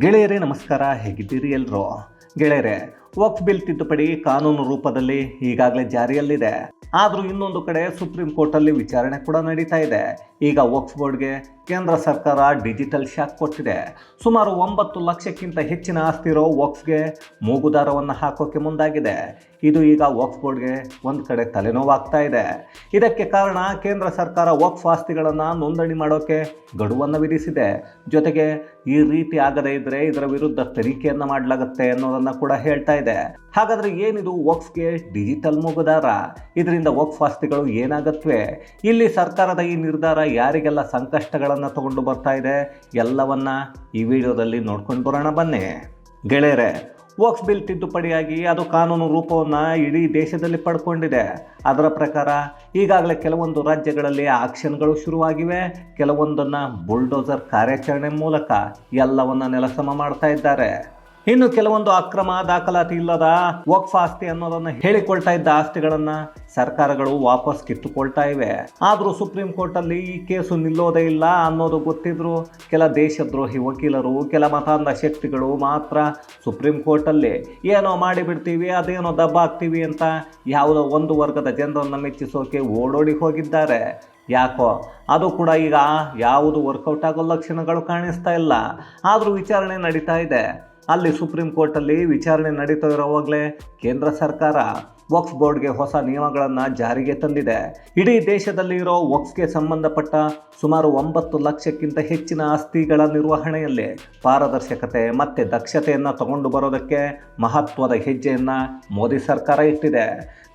ಗೆಳೆಯರೇ, ನಮಸ್ಕಾರ. ಹೇಗಿದ್ದೀರಿ ಎಲ್ಲರೂ ಗೆಳೆಯರೇ, ವಕ್ಫ್ ಬಿಲ್ ತಿದ್ದುಪಡಿ ಕಾನೂನು ರೂಪದಲ್ಲಿ ಈಗಾಗಲೇ ಜಾರಿಯಲ್ಲಿದೆ. ಆದರೂ ಇನ್ನೊಂದು ಕಡೆ ಸುಪ್ರೀಂ ಕೋರ್ಟಲ್ಲಿ ವಿಚಾರಣೆ ಕೂಡ ನಡೀತಾ ಇದೆ. ಈಗ ವಕ್ಫ್ ಬೋರ್ಡ್ಗೆ ಕೇಂದ್ರ ಸರ್ಕಾರ ಡಿಜಿಟಲ್ ಶಾಕ್ ಕೊಟ್ಟಿದೆ. ಸುಮಾರು ಒಂಬತ್ತು ಲಕ್ಷಕ್ಕಿಂತ ಹೆಚ್ಚಿನ ಆಸ್ತಿ ಇರೋ ವಕ್ಫ್ಗೆ ಮೂಗುದಾರವನ್ನು ಹಾಕೋಕೆ ಮುಂದಾಗಿದೆ. ಇದು ಈಗ ವಕ್ಫ್ ಬೋರ್ಡ್ಗೆ ಒಂದು ಕಡೆ ತಲೆನೋವಾಗ್ತಾ ಇದೆ ಇದಕ್ಕೆ ಕಾರಣ ಕೇಂದ್ರ ಸರ್ಕಾರ ವಕ್ಫ್ ಆಸ್ತಿಗಳನ್ನು ನೋಂದಣಿ ಮಾಡೋಕ್ಕೆ ಗಡುವನ್ನು ವಿಧಿಸಿದೆ. ಜೊತೆಗೆ ಈ ರೀತಿ ಆಗದೇ ಇದ್ದರೆ ಇದರ ವಿರುದ್ಧ ತನಿಖೆಯನ್ನು ಮಾಡಲಾಗುತ್ತೆ ಅನ್ನೋದನ್ನು ಕೂಡ ಹೇಳ್ತಾ ಇದೆ ಹಾಗಾದರೆ ಏನಿದು ವಕ್ಫ್ಗೆ ಡಿಜಿಟಲ್ ಮೂಗುದಾರ? ಇದರಿಂದ ವಕ್ಫ್ ಆಸ್ತಿಗಳು ಏನಾಗತ್ವೆ? ಇಲ್ಲಿ ಸರ್ಕಾರದ ಈ ನಿರ್ಧಾರ ಯಾರಿಗೆಲ್ಲ ಸಂಕಷ್ಟಗಳನ್ನು ತಗೊಂಡು ಬರ್ತಾ ಇದೆ ಎಲ್ಲವನ್ನ ಈ ವಿಡಿಯೋದಲ್ಲಿ ನೋಡ್ಕೊಂಡು ಬರೋಣ ಬನ್ನಿ. ಗೆಳೆಯರೆ ವಕ್ಫ್ ಬಿಲ್ ತಿದ್ದುಪಡಿಯಾಗಿ ಅದು ಕಾನೂನು ರೂಪವನ್ನು ಇಡೀ ದೇಶದಲ್ಲಿ ಪಡ್ಕೊಂಡಿದೆ. ಅದರ ಪ್ರಕಾರ ಈಗಾಗಲೇ ಕೆಲವೊಂದು ರಾಜ್ಯಗಳಲ್ಲಿ ಆಕ್ಷನ್ಗಳು ಶುರುವಾಗಿವೆ. ಕೆಲವೊಂದನ್ನು ಬುಲ್ಡೋಸರ್ ಕಾರ್ಯಾಚರಣೆ ಮೂಲಕ ಎಲ್ಲವನ್ನ ನೆಲಸಮ ಮಾಡ್ತಾ ಇದ್ದಾರೆ. ಇನ್ನು ಕೆಲವೊಂದು ಅಕ್ರಮ ದಾಖಲಾತಿ ಇಲ್ಲದ ವಕ್ಫ್ ಆಸ್ತಿ ಅನ್ನೋದನ್ನ ಹೇಳಿಕೊಳ್ತಾ ಇದ್ದ ಆಸ್ತಿಗಳನ್ನ ಸರ್ಕಾರಗಳು ವಾಪಸ್ ಕಿತ್ತುಕೊಳ್ತಾ ಇವೆ. ಆದರೂ ಸುಪ್ರೀಂ ಕೋರ್ಟ್ ಅಲ್ಲಿ ಈ ಕೇಸು ನಿಲ್ಲೋದೇ ಇಲ್ಲ ಅನ್ನೋದು ಗೊತ್ತಿದ್ರು ಕೆಲ ದೇಶದ್ರೋಹಿ ವಕೀಲರು, ಕೆಲ ಮತಾಂಧ ಶಕ್ತಿಗಳು ಮಾತ್ರ ಸುಪ್ರೀಂ ಕೋರ್ಟ್ ಅಲ್ಲಿ ಏನೋ ಮಾಡಿಬಿಡ್ತೀವಿ, ಅದೇನೋ ದಬ್ಬ ಹಾಕ್ತೀವಿ ಅಂತ ಯಾವುದೋ ಒಂದು ವರ್ಗದ ಜನರನ್ನು ಮೆಚ್ಚಿಸೋಕೆ ಓಡೋಡಿ ಹೋಗಿದ್ದಾರೆ. ಯಾಕೋ? ಅದು ಕೂಡ ಈಗ ಯಾವುದು ವರ್ಕೌಟ್ ಆಗೋ ಲಕ್ಷಣಗಳು ಕಾಣಿಸ್ತಾ ಇಲ್ಲ. ಆದರೂ ವಿಚಾರಣೆ ನಡೀತಾ ಇದೆ. ಅಲ್ಲಿ ಸುಪ್ರೀಂ ಕೋರ್ಟಲ್ಲಿ ವಿಚಾರಣೆ ನಡೀತಾ ಇರೋವಾಗಲೇ ಕೇಂದ್ರ ಸರ್ಕಾರ ವಕ್ಸ್ ಬೋರ್ಡ್ಗೆ ಹೊಸ ನಿಯಮಗಳನ್ನು ಜಾರಿಗೆ ತಂದಿದೆ. ಇಡೀ ದೇಶದಲ್ಲಿ ಇರೋ ವಕ್ಫ್ಗೆ ಸಂಬಂಧಪಟ್ಟ ಸುಮಾರು ಒಂಬತ್ತು ಲಕ್ಷಕ್ಕಿಂತ ಹೆಚ್ಚಿನ ಆಸ್ತಿಗಳ ನಿರ್ವಹಣೆಯಲ್ಲಿ ಪಾರದರ್ಶಕತೆ ಮತ್ತು ದಕ್ಷತೆಯನ್ನು ತಗೊಂಡು ಬರೋದಕ್ಕೆ ಮಹತ್ವದ ಹೆಜ್ಜೆಯನ್ನು ಮೋದಿ ಸರ್ಕಾರ ಇಟ್ಟಿದೆ.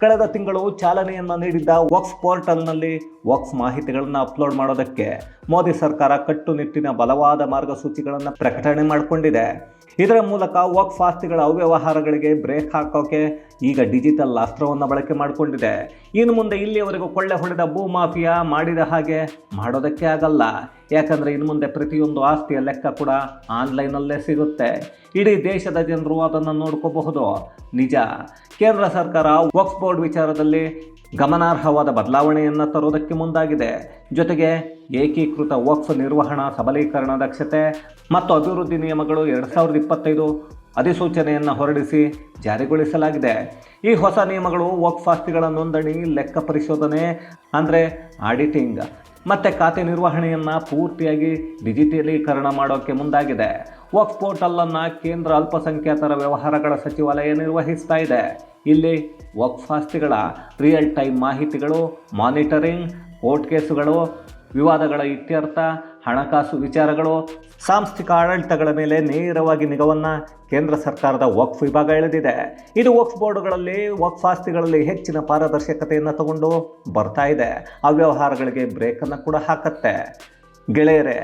ಕಳೆದ ತಿಂಗಳು ಚಾಲನೆಯನ್ನು ನೀಡಿದ್ದ ವಕ್ಫ್ ಪೋರ್ಟಲ್ನಲ್ಲಿ ವಕ್ಫ್ ಮಾಹಿತಿಗಳನ್ನು ಅಪ್ಲೋಡ್ ಮಾಡೋದಕ್ಕೆ ಮೋದಿ ಸರ್ಕಾರ ಕಟ್ಟುನಿಟ್ಟಿನ ಬಲವಾದ ಮಾರ್ಗಸೂಚಿಗಳನ್ನು ಪ್ರಕಟಣೆ ಮಾಡಿಕೊಂಡಿದೆ. ಇದರ ಮೂಲಕ ವಕ್ಫ್ ಆಸ್ತಿಗಳ ಅವ್ಯವಹಾರಗಳಿಗೆ ಬ್ರೇಕ್ ಹಾಕೋಕೆ ಈಗ ಡಿಜಿಟಲ್ ಅಸ್ತ್ರವನ್ನು ಬಳಕೆ ಮಾಡಿಕೊಂಡಿದೆ. ಇನ್ನು ಮುಂದೆ ಇಲ್ಲಿಯವರೆಗೂ ಕೊಳ್ಳೆ ಹೊಡೆದ ಭೂ ಮಾಫಿಯಾ ಮಾಡಿದ ಹಾಗೆ ಮಾಡೋದಕ್ಕೆ ಆಗಲ್ಲ. ಯಾಕಂದರೆ ಇನ್ನು ಮುಂದೆ ಪ್ರತಿಯೊಂದು ಆಸ್ತಿಯ ಲೆಕ್ಕ ಕೂಡ ಆನ್ಲೈನಲ್ಲೇ ಸಿಗುತ್ತೆ. ಇಡೀ ದೇಶದ ಜನರು ಅದನ್ನು ನೋಡ್ಕೋಬಹುದು. ನಿಜ, ಕೇಂದ್ರ ಸರ್ಕಾರ ವಕ್ಫ್ ಬೋರ್ಡ್ ವಿಚಾರದಲ್ಲಿ ಗಮನಾರ್ಹವಾದ ಬದಲಾವಣೆಯನ್ನು ತರೋದಕ್ಕೆ ಮುಂದಾಗಿದೆ. ಜೊತೆಗೆ ಏಕೀಕೃತ ವಕ್ಫ್ ನಿರ್ವಹಣಾ ಸಬಲೀಕರಣ ದಕ್ಷತೆ ಮತ್ತು ಅಭಿವೃದ್ಧಿ ನಿಯಮಗಳು ಎರಡು ಸಾವಿರದ ಇಪ್ಪತ್ತೈದು ಅಧಿಸೂಚನೆಯನ್ನು ಹೊರಡಿಸಿ ಜಾರಿಗೊಳಿಸಲಾಗಿದೆ. ಈ ಹೊಸ ನಿಯಮಗಳು ವಕ್ಫ್ ಆಸ್ತಿಗಳ ನೋಂದಣಿ, ಲೆಕ್ಕ ಪರಿಶೋಧನೆ, ಅಂದರೆ ಆಡಿಟಿಂಗ್. ಮತ್ತು ಖಾತೆ ನಿರ್ವಹಣೆಯನ್ನು ಪೂರ್ತಿಯಾಗಿ ಡಿಜಿಟಲೀಕರಣ ಮಾಡೋಕ್ಕೆ ಮುಂದಾಗಿದೆ. ವಕ್ಫ್ ಪೋರ್ಟಲನ್ನು ಕೇಂದ್ರ ಅಲ್ಪಸಂಖ್ಯಾತರ ವ್ಯವಹಾರಗಳ ಸಚಿವಾಲಯ ನಿರ್ವಹಿಸ್ತಾ ಇದೆ. ಇಲ್ಲಿ ವಕ್ಫ್ ಆಸ್ತಿಗಳ ರಿಯಲ್ ಟೈಮ್ ಮಾಹಿತಿಗಳು ಮಾನಿಟರಿಂಗ್ ಕೋರ್ಟ್ ಕೇಸುಗಳು, ವಿವಾದಗಳ ಇತ್ಯರ್ಥ ಹಣಕಾಸು ವಿಚಾರಗಳು, ಸಾಂಸ್ಥಿಕ ಆಡಳಿತಗಳ ಮೇಲೆ ನೇರವಾಗಿ ನಿಗವನ್ನು ಕೇಂದ್ರ ಸರ್ಕಾರದ ವಕ್ಫ್ ವಿಭಾಗ ಎಳೆದಿದೆ. ಇದು ವಕ್ಫ್ ಬೋರ್ಡ್ಗಳಲ್ಲಿ, ವಕ್ಫ್ ಆಸ್ತಿಗಳಲ್ಲಿ ಹೆಚ್ಚಿನ ಪಾರದರ್ಶಕತೆಯನ್ನು ತಗೊಂಡು ಬರ್ತಾ ಇದೆ. ಅವ್ಯವಹಾರಗಳಿಗೆ ಬ್ರೇಕನ್ನು ಕೂಡ ಹಾಕತ್ತೆ. ಗೆಳೆಯರೆ,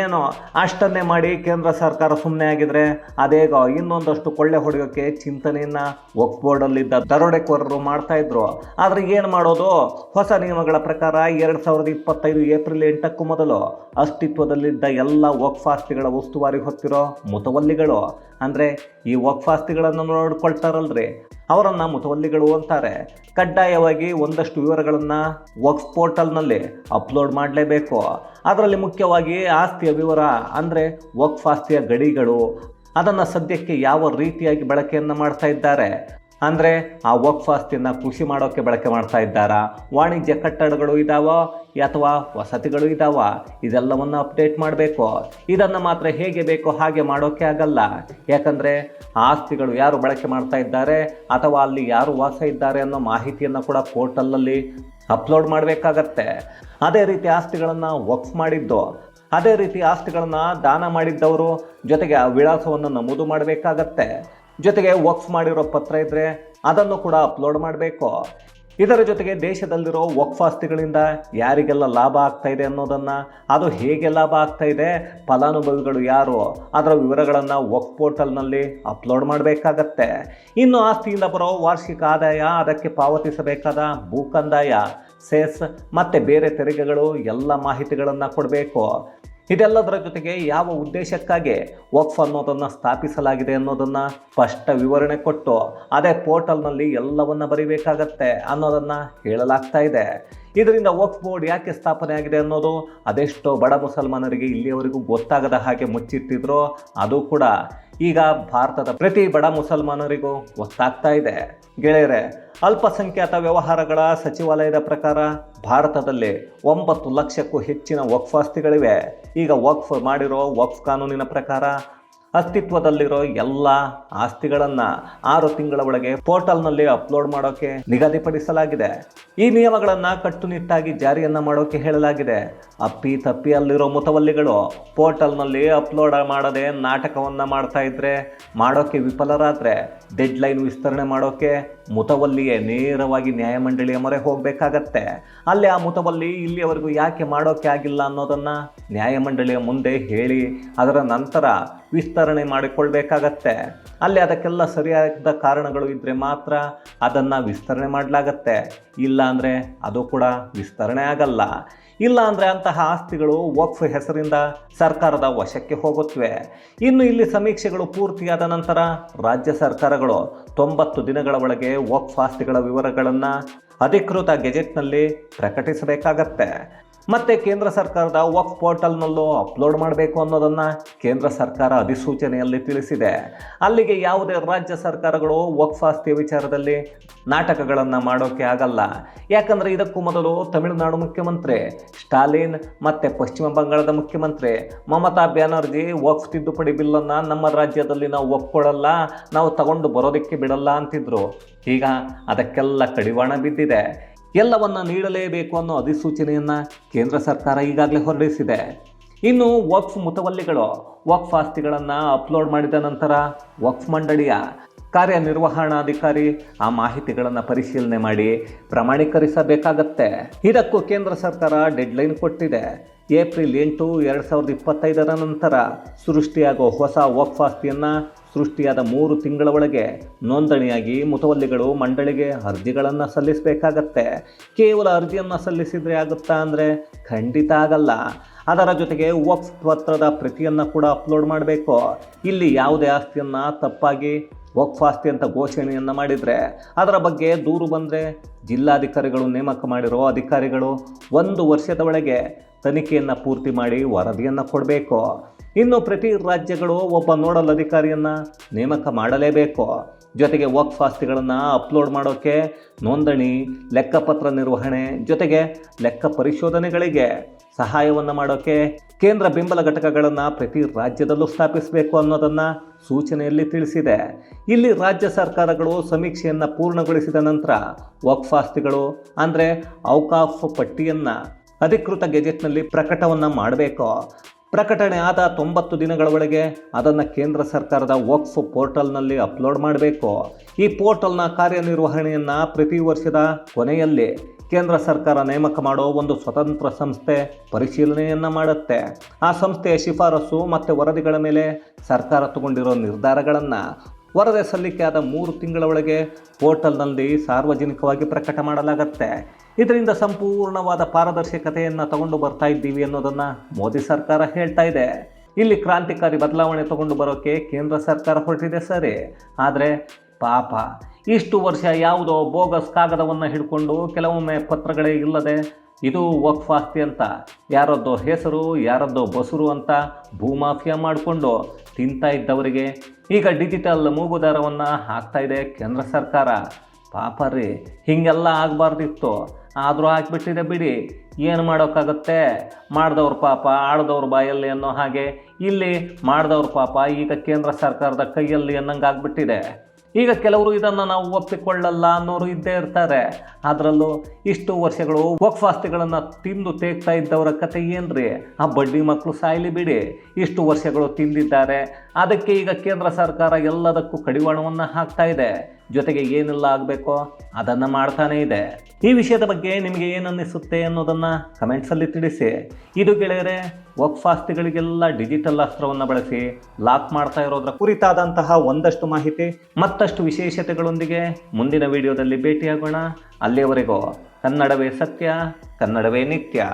ಏನೋ ಅಷ್ಟನ್ನೇ ಮಾಡಿ ಕೇಂದ್ರ ಸರ್ಕಾರ ಸುಮ್ಮನೆ ಆಗಿದ್ರೆ ಅದೇಗ ಇನ್ನೊಂದಷ್ಟು ಕೊಳ್ಳೆ ಹೊಡೆಯೋಕ್ಕೆ ಚಿಂತನೆಯನ್ನು ಒಕ್ಬೋರ್ಡಲ್ಲಿದ್ದ ಬೋರ್ಡಲ್ಲಿದ್ದ ದರೋಡೆಕೋರರು ಮಾಡ್ತಾ ಇದ್ರು. ಆದರೆ ಏನು ಮಾಡೋದು? ಹೊಸ ನಿಯಮಗಳ ಪ್ರಕಾರ ಎರಡು ಸಾವಿರದ ಇಪ್ಪತ್ತೈದು ಏಪ್ರಿಲ್ ಎಂಟಕ್ಕೂ ಮೊದಲು ಅಸ್ತಿತ್ವದಲ್ಲಿದ್ದ ಎಲ್ಲ ವಕ್ಫಾಸ್ತಿಗಳ ಉಸ್ತುವಾರಿ ಹೊತ್ತಿರೋ ಮುತವಲ್ಲಿಗಳು. ಅಂದರೆ ಈ ವಕ್ಫಾಸ್ತಿಗಳನ್ನು ನೋಡ್ಕೊಳ್ತಾರಲ್ರಿ. ಅವರನ್ನು ಮುತವಲ್ಲಿಗಳು ಅಂತಾರೆ. ಕಡ್ಡಾಯವಾಗಿ ಒಂದಷ್ಟು ವಿವರಗಳನ್ನು ವರ್ಕ್ಸ್ ಪೋರ್ಟಲ್ನಲ್ಲಿ ಅಪ್ಲೋಡ್ ಮಾಡಲೇಬೇಕು. ಅದರಲ್ಲಿ ಮುಖ್ಯವಾಗಿ ಆಸ್ತಿಯ ವಿವರ, ಅಂದರೆ ವಕ್ಫ್ ಆಸ್ತಿಯ ಗಡಿಗಳು, ಅದನ್ನು ಸದ್ಯಕ್ಕೆ ಯಾವ ರೀತಿಯಾಗಿ ಬಳಕೆಯನ್ನು ಮಾಡ್ತಾ ಇದ್ದಾರೆ. ಅಂದರೆ ಆ ವಕ್ಫ್ ಆಸ್ತಿಯನ್ನು ಕೃಷಿ ಮಾಡೋಕ್ಕೆ ಬಳಕೆ ಮಾಡ್ತಾ ಇದ್ದಾರಾ? ವಾಣಿಜ್ಯ ಕಟ್ಟಡಗಳು ಇದ್ದಾವ ಅಥವಾ ವಸತಿಗಳು ಇದ್ದಾವ ಇದೆಲ್ಲವನ್ನು ಅಪ್ಡೇಟ್ ಮಾಡಬೇಕು. ಇದನ್ನು ಮಾತ್ರ ಹೇಗೆ ಬೇಕೋ ಹಾಗೆ ಮಾಡೋಕ್ಕೆ ಆಗಲ್ಲ. ಯಾಕಂದರೆ ಆಸ್ತಿಗಳು ಯಾರು ಬಳಕೆ ಮಾಡ್ತಾ ಇದ್ದಾರೆ ಅಥವಾ ಅಲ್ಲಿ ಯಾರು ವಾಸ ಇದ್ದಾರೆ ಅನ್ನೋ ಮಾಹಿತಿಯನ್ನು ಕೂಡ ಪೋರ್ಟಲಲ್ಲಿ ಅಪ್ಲೋಡ್ ಮಾಡಬೇಕಾಗತ್ತೆ. ಅದೇ ರೀತಿ ಆಸ್ತಿಗಳನ್ನು ವಕ್ಫ್ ಮಾಡಿದ್ದು. ಅದೇ ರೀತಿ ಆಸ್ತಿಗಳನ್ನು ದಾನ ಮಾಡಿದ್ದವರು ಜೊತೆಗೆ ಆ ವಿಳಾಸವನ್ನು ನಮೂದು ಮಾಡಬೇಕಾಗತ್ತೆ. ಜೊತೆಗೆ ವಕ್ಫ್ ಮಾಡಿರೋ ಪತ್ರ ಇದ್ದರೆ ಅದನ್ನು ಕೂಡ ಅಪ್ಲೋಡ್ ಮಾಡಬೇಕು. ಇದರ ಜೊತೆಗೆ ದೇಶದಲ್ಲಿರೋ ವಕ್ಫ್ ಆಸ್ತಿಗಳಿಂದ ಯಾರಿಗೆಲ್ಲ ಲಾಭ ಆಗ್ತಾ ಇದೆ ಅನ್ನೋದನ್ನು, ಅದು ಹೇಗೆ ಲಾಭ ಆಗ್ತಾ ಇದೆ, ಫಲಾನುಭವಿಗಳು ಯಾರು, ಅದರ ವಿವರಗಳನ್ನು ವಕ್ಫ್ ಪೋರ್ಟಲ್ನಲ್ಲಿ ಅಪ್ಲೋಡ್ ಮಾಡಬೇಕಾಗತ್ತೆ. ಇನ್ನು ಆಸ್ತಿಯಿಂದ ಬರೋ ವಾರ್ಷಿಕ ಆದಾಯ, ಅದಕ್ಕೆ ಪಾವತಿಸಬೇಕಾದ ಭೂಕಂದಾಯ ಸೆಸ್ ಮತ್ತು ಬೇರೆ ತೆರಿಗೆಗಳು ಎಲ್ಲ ಮಾಹಿತಿಗಳನ್ನು ಕೊಡಬೇಕು. ಇದೆಲ್ಲದರ ಜೊತೆಗೆ ಯಾವ ಉದ್ದೇಶಕ್ಕಾಗಿ ವಕ್ಫ್ ಅನ್ನೋದನ್ನು ಸ್ಥಾಪಿಸಲಾಗಿದೆ ಅನ್ನೋದನ್ನು ಸ್ಪಷ್ಟ ವಿವರಣೆ ಕೊಟ್ಟು ಅದೇ ಪೋರ್ಟಲ್ನಲ್ಲಿ ಎಲ್ಲವನ್ನ ಬರೀಬೇಕಾಗತ್ತೆ ಅನ್ನೋದನ್ನು ಹೇಳಲಾಗ್ತಾ ಇದೆ. ಇದರಿಂದ ವಕ್ಫ್ ಬೋರ್ಡ್ ಯಾಕೆ ಸ್ಥಾಪನೆ ಆಗಿದೆ ಅನ್ನೋದು ಅದೆಷ್ಟೋ ಬಡ ಮುಸಲ್ಮಾನರಿಗೆ ಇಲ್ಲಿಯವರೆಗೂ ಗೊತ್ತಾಗದ ಹಾಗೆ ಮುಚ್ಚಿಟ್ಟಿದ್ರು. ಅದು ಕೂಡ ಈಗ ಭಾರತದ ಪ್ರತಿ ಬಡ ಮುಸಲ್ಮಾನರಿಗೂ ಗೊತ್ತಾಗ್ತಾ ಇದೆ. ಗೆಳೆಯರೆ, ಅಲ್ಪಸಂಖ್ಯಾತ ವ್ಯವಹಾರಗಳ ಸಚಿವಾಲಯದ ಪ್ರಕಾರ ಭಾರತದಲ್ಲಿ ಒಂಬತ್ತು ಲಕ್ಷಕ್ಕೂ ಹೆಚ್ಚಿನ ವಕ್ಫ್ ಆಸ್ತಿಗಳಿವೆ ಈಗ ವಕ್ಫ್ ಮಾಡಿರೋ ವಕ್ಫ್ ಕಾನೂನಿನ ಪ್ರಕಾರ ಅಸ್ತಿತ್ವದಲ್ಲಿರೋ ಎಲ್ಲ ಆಸ್ತಿಗಳನ್ನು ಆರು ತಿಂಗಳ ಒಳಗೆ ಪೋರ್ಟಲ್ನಲ್ಲಿ ಅಪ್ಲೋಡ್ ಮಾಡೋಕೆ ನಿಗದಿಪಡಿಸಲಾಗಿದೆ. ಈ ನಿಯಮಗಳನ್ನು ಕಟ್ಟುನಿಟ್ಟಾಗಿ ಜಾರಿಯನ್ನ ಮಾಡೋಕೆ ಹೇಳಲಾಗಿದೆ. ಅಪ್ಪಿ ತಪ್ಪಿ ಅಲ್ಲಿರೋ ಮುತವಲ್ಲಿಗಳು ಪೋರ್ಟಲ್ನಲ್ಲಿ ಅಪ್ಲೋಡ್ ಮಾಡದೆ ನಾಟಕವನ್ನ ಮಾಡ್ತಾ ಇದ್ರೆ ಮಾಡೋಕೆ ವಿಫಲರಾದರೆ ಡೆಡ್ ಲೈನ್ ವಿಸ್ತರಣೆ ಮಾಡೋಕೆ ಮುತವಲ್ಲಿಯೇ ನೇರವಾಗಿ ನ್ಯಾಯಮಂಡಳಿಯ ಮೊರೆ ಹೋಗಬೇಕಾಗತ್ತೆ. ಅಲ್ಲಿ ಆ ಮುತವಲ್ಲಿ ಇಲ್ಲಿಯವರೆಗೂ ಯಾಕೆ ಮಾಡೋಕೆ ಆಗಿಲ್ಲ ಅನ್ನೋದನ್ನು ನ್ಯಾಯಮಂಡಳಿಯ ಮುಂದೆ ಹೇಳಿ ಅದರ ನಂತರ ವಿಸ್ತರಣೆ ಮಾಡಿಕೊಳ್ಬೇಕಾಗತ್ತೆ. ಅಲ್ಲಿ ಅದಕ್ಕೆಲ್ಲ ಸರಿಯಾದ ಕಾರಣಗಳು ಇದ್ದರೆ ಮಾತ್ರ ಅದನ್ನು ವಿಸ್ತರಣೆ ಮಾಡಲಾಗತ್ತೆ. ಇಲ್ಲ ಅಂದರೆ ಅದು ಕೂಡ ವಿಸ್ತರಣೆ ಆಗಲ್ಲ. ಇಲ್ಲ ಅಂದರೆ ಅಂತಹ ಆಸ್ತಿಗಳು ವಕ್ಫ್ ಹೆಸರಿಂದ ಸರ್ಕಾರದ ವಶಕ್ಕೆ ಹೋಗುತ್ತವೆ. ಇನ್ನು ಇಲ್ಲಿ ಸಮೀಕ್ಷೆಗಳು ಪೂರ್ತಿಯಾದ ನಂತರ ರಾಜ್ಯ ಸರ್ಕಾರಗಳು ತೊಂಬತ್ತು ದಿನಗಳ ಒಳಗೆ ವಕ್ಫ್ ಆಸ್ತಿಗಳ ವಿವರಗಳನ್ನು ಅಧಿಕೃತ ಗೆಜೆಟ್ನಲ್ಲಿ ಪ್ರಕಟಿಸಬೇಕಾಗತ್ತೆ. ಮತ್ತೆ ಕೇಂದ್ರ ಸರ್ಕಾರದ ವಕ್ ಪೋರ್ಟಲ್ನಲ್ಲೂ ಅಪ್ಲೋಡ್ ಮಾಡಬೇಕು ಅನ್ನೋದನ್ನು ಕೇಂದ್ರ ಸರ್ಕಾರ ಅಧಿಸೂಚನೆಯಲ್ಲಿ ತಿಳಿಸಿದೆ. ಅಲ್ಲಿಗೆ ಯಾವುದೇ ರಾಜ್ಯ ಸರ್ಕಾರಗಳು ವಕ್ಫ್ ಆಸ್ತಿಯ ವಿಚಾರದಲ್ಲಿ ನಾಟಕಗಳನ್ನು ಮಾಡೋಕೆ ಆಗಲ್ಲ. ಯಾಕಂದರೆ ಇದಕ್ಕೂ ಮೊದಲು ತಮಿಳುನಾಡು ಮುಖ್ಯಮಂತ್ರಿ, ಸ್ಟಾಲಿನ್ ಮತ್ತು ಪಶ್ಚಿಮ ಬಂಗಾಳದ ಮುಖ್ಯಮಂತ್ರಿ ಮಮತಾ ಬ್ಯಾನರ್ಜಿ ವಕ್ಫ್ ತಿದ್ದುಪಡಿ ಬಿಲ್ಲನ್ನು ನಮ್ಮ ರಾಜ್ಯದಲ್ಲಿ ನಾವು ಒಪ್ಕೊಳ್ಳಲ್ಲ ನಾವು ತಗೊಂಡು ಬರೋದಕ್ಕೆ ಬಿಡಲ್ಲ ಅಂತಿದ್ರು. ಈಗ ಅದಕ್ಕೆಲ್ಲ ಕಡಿವಾಣ ಬಿದ್ದಿದೆ. ಎಲ್ಲವನ್ನ ನೀಡಲೇಬೇಕು ಅನ್ನೋ ಅಧಿಸೂಚನೆಯನ್ನು ಕೇಂದ್ರ ಸರ್ಕಾರ ಈಗಾಗಲೇ ಹೊರಡಿಸಿದೆ. ಇನ್ನು ವಕ್ಫ್ ಮುತವಲ್ಲಿಗಳು ವಕ್ಫ್ ಆಸ್ತಿಗಳನ್ನು ಅಪ್ಲೋಡ್ ಮಾಡಿದ ನಂತರ ವಕ್ಫ್ ಮಂಡಳಿಯ ಕಾರ್ಯನಿರ್ವಹಣಾಧಿಕಾರಿ ಆ ಮಾಹಿತಿಗಳನ್ನು ಪರಿಶೀಲನೆ ಮಾಡಿ ಪ್ರಮಾಣೀಕರಿಸಬೇಕಾಗತ್ತೆ. ಇದಕ್ಕೂ ಕೇಂದ್ರ ಸರ್ಕಾರ ಡೆಡ್ಲೈನ್ ಕೊಟ್ಟಿದೆ. ಏಪ್ರಿಲ್ ಎಂಟು, ಎರಡು ಸಾವಿರದ ಇಪ್ಪತ್ತೈದರ ನಂತರ ಸೃಷ್ಟಿಯಾಗೋ ಹೊಸ ವಕ್ಫ್ ಆಸ್ತಿಯನ್ನು ಸೃಷ್ಟಿಯಾದ ಮೂರು ತಿಂಗಳ ಒಳಗೆ ನೋಂದಣಿಯಾಗಿ ಮುತವಲ್ಲಿಗಳು ಮಂಡಳಿಗೆ ಅರ್ಜಿಗಳನ್ನು ಸಲ್ಲಿಸಬೇಕಾಗತ್ತೆ. ಕೇವಲ ಅರ್ಜಿಯನ್ನು ಸಲ್ಲಿಸಿದರೆ ಆಗುತ್ತಾ ಅಂದರೆ ಖಂಡಿತ ಆಗಲ್ಲ. ಅದರ ಜೊತೆಗೆ ವಕ್ಫ್ ಪತ್ರದ ಪ್ರತಿಯನ್ನು ಕೂಡ ಅಪ್ಲೋಡ್ ಮಾಡಬೇಕು. ಇಲ್ಲಿ ಯಾವುದೇ ಆಸ್ತಿಯನ್ನು ತಪ್ಪಾಗಿ ವಕ್ಫ್ ಆಸ್ತಿ ಅಂತ ಘೋಷಣೆಯನ್ನು ಮಾಡಿದರೆ ಅದರ ಬಗ್ಗೆ ದೂರು ಬಂದರೆ ಜಿಲ್ಲಾಧಿಕಾರಿಗಳು ನೇಮಕ ಮಾಡಿರೋ ಅಧಿಕಾರಿಗಳು ಒಂದು ವರ್ಷದ ಒಳಗೆ ತನಿಖೆಯನ್ನು ಪೂರ್ತಿ ಮಾಡಿ ವರದಿಯನ್ನು ಕೊಡಬೇಕು. ಇನ್ನು ಪ್ರತಿ ರಾಜ್ಯಗಳು ಒಬ್ಬ ನೋಡಲ್ ಅಧಿಕಾರಿಯನ್ನು ನೇಮಕ ಮಾಡಲೇಬೇಕು. ಜೊತೆಗೆ ವಕ್ಫ್ ಆಸ್ತಿಗಳನ್ನು ಅಪ್ಲೋಡ್ ಮಾಡೋಕ್ಕೆ ನೋಂದಣಿ, ಲೆಕ್ಕಪತ್ರ ನಿರ್ವಹಣೆ, ಜೊತೆಗೆ ಲೆಕ್ಕ ಪರಿಶೋಧನೆಗಳಿಗೆ ಸಹಾಯವನ್ನು ಮಾಡೋಕ್ಕೆ ಕೇಂದ್ರ ಬೆಂಬಲ ಘಟಕಗಳನ್ನು ಪ್ರತಿ ರಾಜ್ಯದಲ್ಲೂ ಸ್ಥಾಪಿಸಬೇಕು ಅನ್ನೋದನ್ನು ಸೂಚನೆಯಲ್ಲಿ ತಿಳಿಸಿದೆ. ಇಲ್ಲಿ ರಾಜ್ಯ ಸರ್ಕಾರಗಳು ಸಮೀಕ್ಷೆಯನ್ನು ಪೂರ್ಣಗೊಳಿಸಿದ ನಂತರ ವಕ್ಫ್ ಆಸ್ತಿಗಳು ಅಂದರೆ ಔಕಾಫ್ ಪಟ್ಟಿಯನ್ನು ಅಧಿಕೃತ ಗೆಜೆಟ್ನಲ್ಲಿ ಪ್ರಕಟವನ್ನು ಮಾಡಬೇಕು. ಪ್ರಕಟಣೆ ಆದ ತೊಂಬತ್ತು ದಿನಗಳ ಒಳಗೆ ಅದನ್ನು ಕೇಂದ್ರ ಸರ್ಕಾರದ ವಕ್ಫ್ ಪೋರ್ಟಲ್ನಲ್ಲಿ ಅಪ್ಲೋಡ್ ಮಾಡಬೇಕು. ಈ ಪೋರ್ಟಲ್ನ ಕಾರ್ಯನಿರ್ವಹಣೆಯನ್ನು ಪ್ರತಿ ವರ್ಷದ ಕೊನೆಯಲ್ಲಿ ಕೇಂದ್ರ ಸರ್ಕಾರ ನೇಮಕ ಮಾಡೋ ಒಂದು ಸ್ವತಂತ್ರ ಸಂಸ್ಥೆ ಪರಿಶೀಲನೆಯನ್ನು ಮಾಡುತ್ತೆ. ಆ ಸಂಸ್ಥೆಯ ಶಿಫಾರಸು ಮತ್ತು ವರದಿಗಳ ಮೇಲೆ ಸರ್ಕಾರ ತಗೊಂಡಿರೋ ನಿರ್ಧಾರಗಳನ್ನು ವರದಿ ಸಲ್ಲಿಕೆ ಆದ ಮೂರು ತಿಂಗಳ ಒಳಗೆ ಪೋರ್ಟಲ್ನಲ್ಲಿ ಸಾರ್ವಜನಿಕವಾಗಿ ಪ್ರಕಟ ಮಾಡಲಾಗತ್ತೆ. ಇದರಿಂದ ಸಂಪೂರ್ಣವಾದ ಪಾರದರ್ಶಕತೆಯನ್ನು ತಗೊಂಡು ಬರ್ತಾ ಇದ್ದೀವಿ ಅನ್ನೋದನ್ನು ಮೋದಿ ಸರ್ಕಾರ ಹೇಳ್ತಾ ಇದೆ. ಇಲ್ಲಿ ಕ್ರಾಂತಿಕಾರಿ ಬದಲಾವಣೆ ತಗೊಂಡು ಬರೋಕ್ಕೆ ಕೇಂದ್ರ ಸರ್ಕಾರ ಹೊರಟಿದೆ ಸರಿ. ಆದರೆ ಪಾಪ, ಇಷ್ಟು ವರ್ಷ ಯಾವುದೋ ಬೋಗಸ್ ಕಾಗದವನ್ನು ಹಿಡ್ಕೊಂಡು ಕೆಲವೊಮ್ಮೆ ಪತ್ರಗಳೇ ಇಲ್ಲದೆ ಇದು ವಕ್ಫ್ ಆಸ್ತಿ ಅಂತ. ಯಾರದ್ದೋ ಹೆಸರು, ಯಾರದ್ದೋ ಬಸರು ಅಂತ ಭೂಮಾಫಿಯಾ ಮಾಡಿಕೊಂಡು ತಿಂತಾ ಇದ್ದವರಿಗೆ ಈಗ ಡಿಜಿಟಲ್ ಮೂಗುದಾರವನ್ನು ಹಾಕ್ತಾ ಇದೆ ಕೇಂದ್ರ ಸರ್ಕಾರ. ಪಾಪ ರೀ, ಹೀಗೆಲ್ಲ ಆಗಬಾರ್ದಿತ್ತು. ಆದರೂ ಹಾಕಿಬಿಟ್ಟಿದೆ ಬಿಡಿ. ಏನು ಮಾಡೋಕ್ಕಾಗತ್ತೆ? ಮಾಡಿದವ್ರ ಪಾಪ ಆಡ್ದವ್ರ ಬಾಯಲ್ಲಿ ಅನ್ನೋ ಹಾಗೆ. ಇಲ್ಲಿ ಮಾಡಿದವ್ರ ಪಾಪ ಈಗ ಕೇಂದ್ರ ಸರ್ಕಾರದ ಕೈಯಲ್ಲಿ ಅನ್ನಂಗೆ ಆಗ್ಬಿಟ್ಟಿದೆ ಈಗ ಕೆಲವರು ಇದನ್ನು ನಾವು ಒಪ್ಪಿಕೊಳ್ಳಲ್ಲ ಅನ್ನೋರು ಇದ್ದೇ ಇರ್ತಾರೆ. ಅದರಲ್ಲೂ ಇಷ್ಟು ವರ್ಷಗಳು ವಕ್ಫಾಸ್ತಿಗಳನ್ನು ತಿಂದು ತೇಗ್ತಾ ಇದ್ದವರ ಕತೆ ಏನ್ರಿ? ಆ ಬಡ್ಡಿ ಮಕ್ಕಳು ಸಾಯಲಿ ಬಿಡಿ. ಇಷ್ಟು ವರ್ಷಗಳು ತಿಂದಿದ್ದಾರೆ. ಅದಕ್ಕೆ ಈಗ ಕೇಂದ್ರ ಸರ್ಕಾರ ಎಲ್ಲದಕ್ಕೂ ಕಡಿವಾಣವನ್ನು ಹಾಕ್ತಾ ಇದೆ. ಜೊತೆಗೆ ಏನೆಲ್ಲ ಆಗಬೇಕೋ ಅದನ್ನು ಮಾಡ್ತಾನೇ ಇದೆ. ಈ ವಿಷಯದ ಬಗ್ಗೆ ನಿಮಗೆ ಏನನ್ನಿಸುತ್ತೆ ಅನ್ನೋದನ್ನು ಕಮೆಂಟ್ಸಲ್ಲಿ ತಿಳಿಸಿ. ಇದು ಗೆಳೆಯರೆ ವಕ್ಫಾಸ್ತಿಗಳಿಗೆಲ್ಲ ಡಿಜಿಟಲ್ ಅಸ್ತ್ರವನ್ನು ಬಳಸಿ ಲಾಕ್ ಮಾಡ್ತಾ ಇರೋದ್ರ ಕುರಿತಾದಂತಹ ಒಂದಷ್ಟು ಮಾಹಿತಿ, ಮತ್ತಷ್ಟು ವಿಶೇಷತೆಗಳೊಂದಿಗೆ ಮುಂದಿನ ವಿಡಿಯೋದಲ್ಲಿ ಭೇಟಿಯಾಗೋಣ. ಅಲ್ಲಿಯವರೆಗೂ ಕನ್ನಡವೇ ಸತ್ಯ, ಕನ್ನಡವೇ ನಿತ್ಯ.